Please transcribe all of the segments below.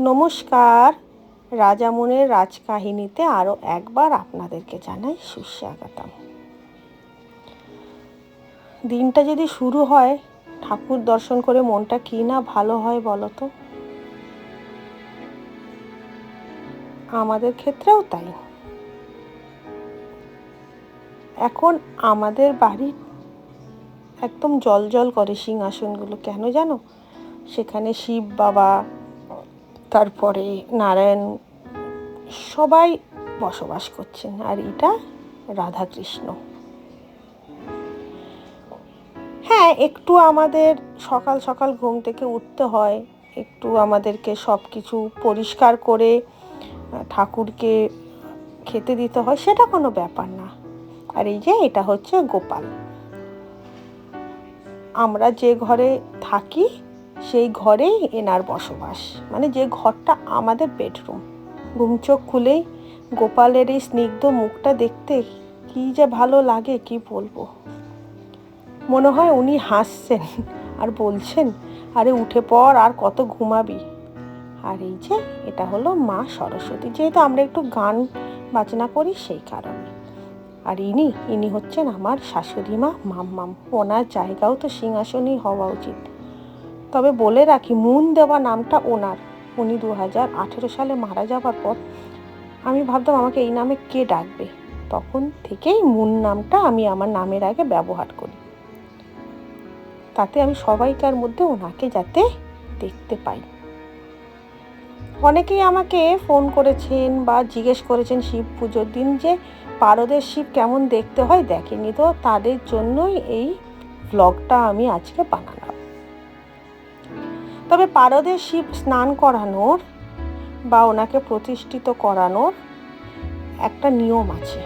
নমস্কার। রাজামনের রাজকাহিনীতে আরও একবার আপনাদেরকে জানাই সুস্বাগতম। দিনটা যদি শুরু হয়, ঠাকুর দর্শন করে মনটা কি না ভালো হয় বলো তো? আমাদের ক্ষেত্রেও তাই। এখন আমাদের বাড়ির একদম জল জল করে সিংহাসনগুলো কেন জানো? সেখানে শিব বাবা তারপরে নারায়ণ সবাই বসবাস করছেন, আর এটা রাধাকৃষ্ণ। হ্যাঁ একটু আমাদের সকাল সকাল ঘুম থেকে উঠতে হয়, একটু আমাদেরকে সব কিছু পরিষ্কার করে ঠাকুরকে খেতে দিতে হয়, সেটা কোনো ব্যাপার না। আর এই যে এটা হচ্ছে গোপাল। আমরা যে ঘরে থাকি সেই ঘরেই এনার বসবাস। মানে যে ঘরটা আমাদের বেডরুম ঘুম চোখ খুলেই গোপালের এই স্নিগ্ধ মুখটা দেখতে কি যে ভালো লাগে, কি বলব? মনে হয় উনি হাসছেন আর বলছেন, আরে উঠে পর আর কত ঘুমাবি? আর এই যে এটা হলো মা সরস্বতী। যেহেতু আমরা একটু গান বাজনা করি সেই কারণে। আর ইনি ইনি হচ্ছেন আমার শাশুড়ি মা, মাম্মাম। ওনার জায়গাও তো সিংহাসনই হওয়া উচিত। তবে বলে রাখি, মুন দেওয়া নামটা ওনার। উনি দু হাজার আঠেরো সালে মারা যাওয়ার পর আমি ভাবতাম আমাকে এই নামে কে ডাকবে। তখন থেকেই মুন নামটা আমি আমার নামের আগে ব্যবহার করি। তাতে আমি সবাইকার মধ্যে ওনাকে যাতে দেখতে পাই। অনেকেই আমাকে ফোন করেছেন বা জিজ্ঞেস করেছেন শিব পুজোর দিন যে, পারদের শিব কেমন দেখতে হয়? দেখেনি তো। তাদের জন্যই এই ব্লগটা আমি আজকে বানালাম। তবে পারদের শিব স্নান করানোর বা ওনাকে প্রতিষ্ঠিত করানোর একটা নিয়ম আছে।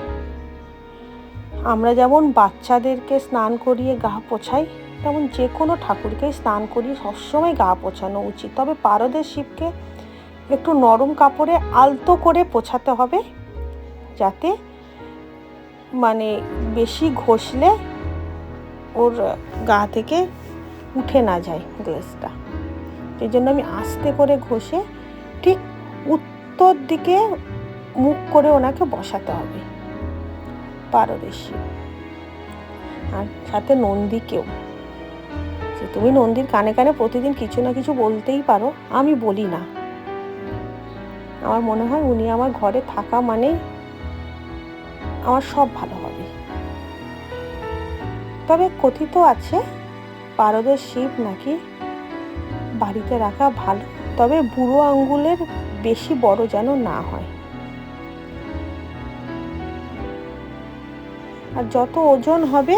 আমরা যেমন বাচ্চাদেরকে স্নান করিয়ে গা পোছাই, তেমন যে কোনো ঠাকুরকেই স্নান করিয়ে সবসময় গা পোছানো উচিত। তবে পারদের শিবকে একটু নরম কাপড়ে আলতো করে পোছাতে হবে যাতে মানে বেশি ঘষলে ওর গা থেকে উঠে না যায় গ্লেসটা। এই জন্য আমি আস্তে করে ঘষে ঠিক উত্তর দিকে মুখ করে ওনাকে বসাতে হবে। পারদেশি আর সাথে নন্দীকেও। যে তুমি নন্দীর কানে কানে প্রতিদিন কিছু না কিছু বলতেই পারো, আমি বলি না। আমার মনে হয় উনি আমার ঘরে থাকা মানেই আমার সব ভালো হবে। তবে কথিত আছে পারদের শিব নাকি বাড়িতে রাখা ভালো, তবে বুড়ো আঙ্গুলের বেশি বড় যেন না হয়। আর যত ওজন হবে,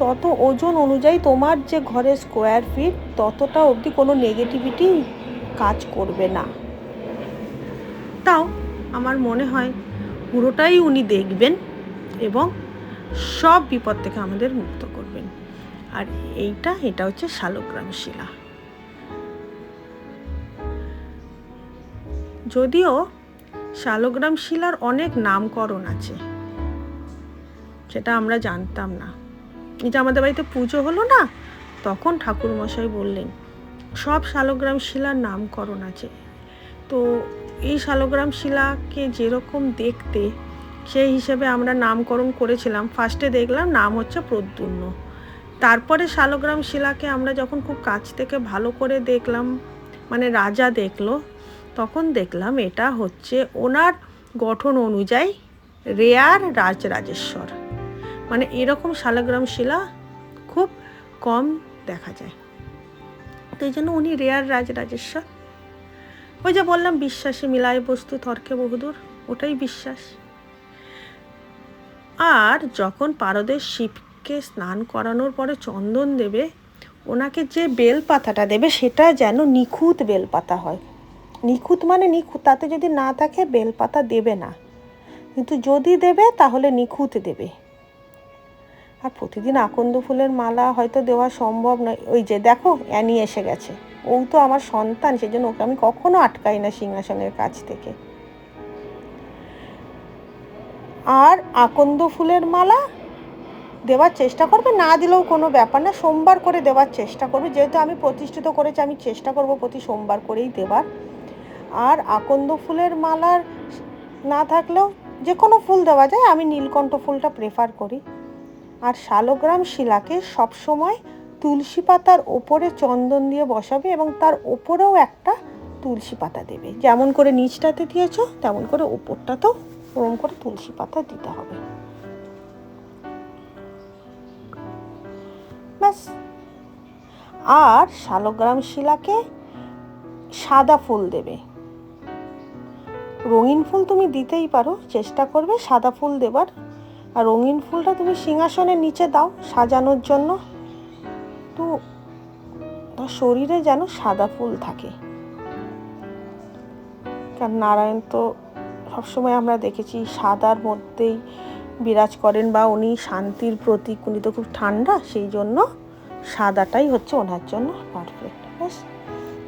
তত ওজন অনুযায়ী তোমার যে ঘরের স্কোয়ার ফিট ততটা অবধি কোনো নেগেটিভিটি কাজ করবে না। তাও আমার মনে হয় পুরোটাই উনি দেখবেন এবং সব বিপদ থেকে আমাদের মুক্ত করবেন। আর এইটা, এটা হচ্ছে শালগ্রাম শিলা যদিও শালগ্রাম শিলার অনেক নামকরণ আছে, সেটা আমরা জানতাম না। এই যে আমাদের বাড়িতে পুজো হলো না, তখন ঠাকুরমশাই বললেন, সব শালগ্রাম শিলার নামকরণ আছে। তো এই শালগ্রাম শিলাকে যেরকম দেখতে, সেই হিসেবে আমরা নামকরণ করেছিলাম। ফার্স্টে দেখলাম নাম হচ্ছে প্রদ্যুন্ন তারপরে শালগ্রাম শিলাকে আমরা যখন খুব কাছ থেকে ভালো করে দেখলাম মানে রাজা দেখল তখন দেখলাম এটা হচ্ছে ওনার গঠন অনুযায়ী রেয়ার রাজরাজেশ্বর। মানে এরকম শালগ্রাম শিলা খুব কম দেখা যায়। তো এই জন্য উনি রেয়ার রাজরাজেশ্বর। ওই যে বললাম, বিশ্বাসে মিলায় বস্তু তর্কে বহুদূর, ওটাই বিশ্বাস। আর যখন পারদের শিবকে স্নান করানোর পরে চন্দন দেবে, ওনাকে যে বেলপাতাটা দেবে, সেটা যেন নিখুঁত বেল পাতা হয়। নিখুঁত মানে নিখুঁত, তাতে যদি না থাকে বেলপাতা দেবে না। কিন্তু যদি দেবে, তাহলে নিখুঁত দেবে। আর প্রতিদিন আকন্দ ফুলের মালা হয়তো দেওয়া সম্ভব নয়। ওই যে দেখো, অ্যানি এসে গেছে। ও তো আমার সন্তান, সেজন্য ওকে আমি কখনো আটকাই না সিংহাসনের কাছ থেকে। আর আকন্দ ফুলের মালা দেওয়ার চেষ্টা করবে? না দিলেও কোনো ব্যাপার না। সোমবার করে দেওয়ার চেষ্টা করবে। যেহেতু আমি প্রতিষ্ঠিত করেছি, আমি চেষ্টা করব প্রতি সোমবার করেই দেওয়ার। আর আকন্দ ফুলের মালার না থাকলেও যে কোনো ফুল দেওয়া যায়, আমি নীলকণ্ঠ ফুলটা প্রেফার করি। আর শালগ্রাম শিলাকে সবসময় তুলসী পাতার ওপরে চন্দন দিয়ে বসাবে এবং তার ওপরেও একটা তুলসী পাতা দেবে। যেমন করে নিচটাতে দিয়েছ, তেমন করে ওপরটাতেও ওরম করে তুলসী পাতা দিতে হবে। ব্যাস। আর শালগ্রাম শিলাকে সাদা ফুল দেবে। রঙিন ফুল তুমি দিতেই পারো, চেষ্টা করবে সাদা ফুল দেবার। আর রঙিন ফুলটা তুমি সিংহাসনের নিচে দাও সাজানোর জন্য। তো তার শরীরে যেন সাদা ফুল থাকে। কারণ নারায়ণ তো সবসময় আমরা দেখেছি সাদার মধ্যেই বিরাজ করেন বা উনি শান্তির প্রতীক, উনি তো খুব ঠান্ডা, সেই জন্য সাদাটাই হচ্ছে ওনার জন্য পারফেক্ট ব্যাস,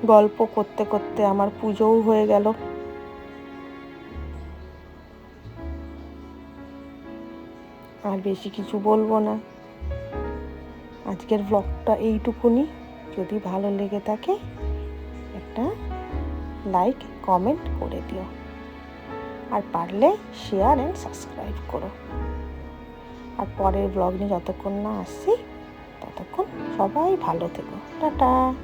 গল্প করতে করতে আমার পুজোও হয়ে গেল। আর বেশি কিছু বলব না। আজকের ব্লগটা এইটুকুনি। যদি ভালো লেগে থাকে, একটা লাইক কমেন্ট করে দিও। আর পারলে শেয়ার অ্যান্ড সাবস্ক্রাইব করো। আর পরের ব্লগ নিয়ে যতক্ষণ না আসছি, ততক্ষণ সবাই ভালো থেকো। টাটা!